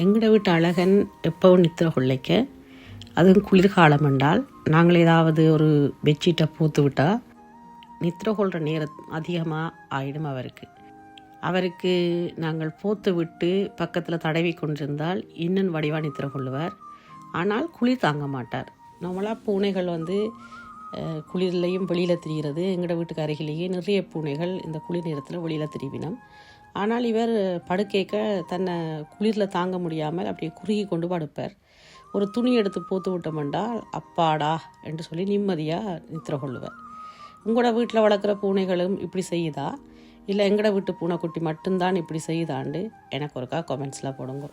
எங்கட வீட்டு அழகன் எப்பவும் நித்திர கொள்ளைக்க. அதுவும் குளிர்காலம் என்றால் நாங்கள் ஏதாவது ஒரு பெட்ஷீட்டை பூத்து விட்டால் நித்திர கொள்கிற நேரம் அதிகமாக ஆயிடும் அவருக்கு. அவருக்கு நாங்கள் போத்து விட்டு பக்கத்தில் தடவி கொண்டிருந்தால் இன்னும் வடிவாக நித்திர கொள்ளுவார். ஆனால் குளிர் தாங்க மாட்டார். நம்மளாக பூனைகள் வந்து குளிர்லையும் வெளியில் திரிகிறது எங்களோட வீட்டுக்கு அருகிலேயே நிறைய பூனைகள் இந்த குளிர் நேரத்தில் வெளியில் திரிவினோம். ஆனால் இவர் படுக்கைக்க தன்னை குளிரில் தாங்க முடியாமல் அப்படியே குறுகி கொண்டு படுப்பார். ஒரு துணி எடுத்து போத்து விட்டோம்னால் அப்பாடா என்று சொல்லி நிம்மதியாக நித்திர கொள்ளுவார். உங்களோட வீட்டில் வளர்க்குற பூனைகளும் இப்படி செய்யுதா? இல்லை எங்களோட வீட்டு பூனைக்குட்டி மட்டும்தான் இப்படி செய்யுதாண்டு? எனக்கு ஒருக்கா கமெண்ட்ஸில் போடுங்க.